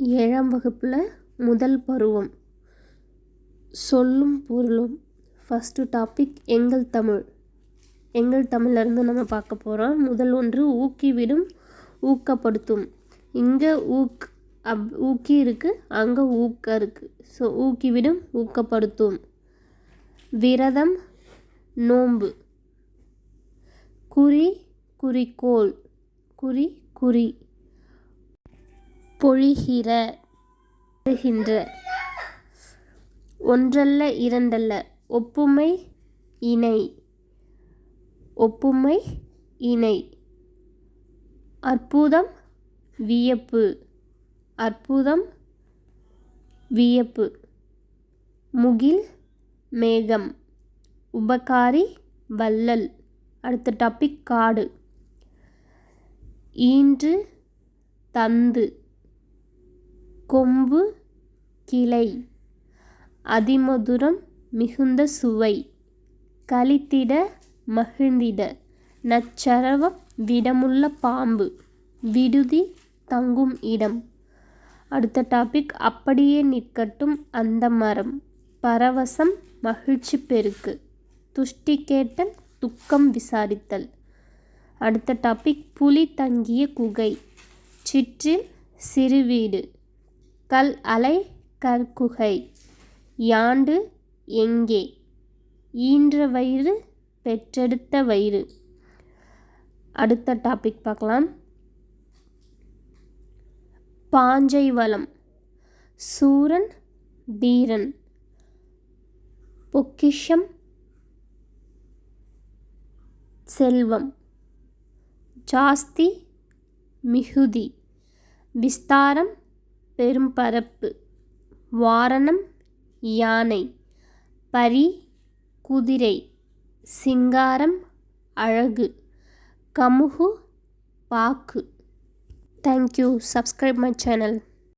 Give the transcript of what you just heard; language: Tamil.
ஏழாம் வகுப்பில் முதல் பருவம். சொல்லும் பொருளும். ஃபஸ்ட்டு டாபிக் எங்கள் தமிழ். எங்கள் தமிழ்லேருந்து நம்ம பார்க்க போகிறோம் முதல் ஒன்று ஊக்கிவிடும் ஊக்கப்படுத்தும். இங்கே ஊக் அப் ஊக்கி இருக்குது அங்கே ஊக்க இருக்குது ஸோ ஊக்கிவிடும் ஊக்கப்படுத்தும். விரதம் நோன்பு. குறி குறிக்கோள். குறி குறி. பொழிகிற பொழிகின்ற. ஒன்றல்ல இரண்டல்ல. ஒப்புமை இணை. ஒப்புமை இணை. அற்புதம் வியப்பு. அற்புதம் வியப்பு. முகில் மேகம். உபகாரி வள்ளல். அடுத்த டாபிக் காடு. ஈன்று தந்து. கொம்பு கிளை. அதிமதுரம் மிகுந்த சுவை. கழித்திட மகிழ்ந்திட. நச்சரவம் விடமுள்ள பாம்பு. விடுதி தங்கும் இடம். அடுத்த டாபிக் அப்படியே நிற்கட்டும் அந்த மரம். பரவசம் மகிழ்ச்சி பெருக்கு. துஷ்டி கேட்டல் துக்கம் விசாரித்தல். அடுத்த டாபிக் புலி தங்கிய குகை. சிற்றில் சிறு வீடு. கல் அலை கற்குகை. யாண்டு எங்கே? ஈன்ற வயிறு பெற்றெடுத்த வயிறு. அடுத்த டாபிக் பார்க்கலாம். பாஞ்சை வளம். சூரன் தீரன். பொக்கிஷம் செல்வம். ஜாஸ்தி மிகுதி. விஸ்தாரம் பெரும்பரப்பு. வாரணம் யானை. பரி குதிரை. சிங்காரம் அழகு. கமுகு பாக்கு. Thank you subscribe my channel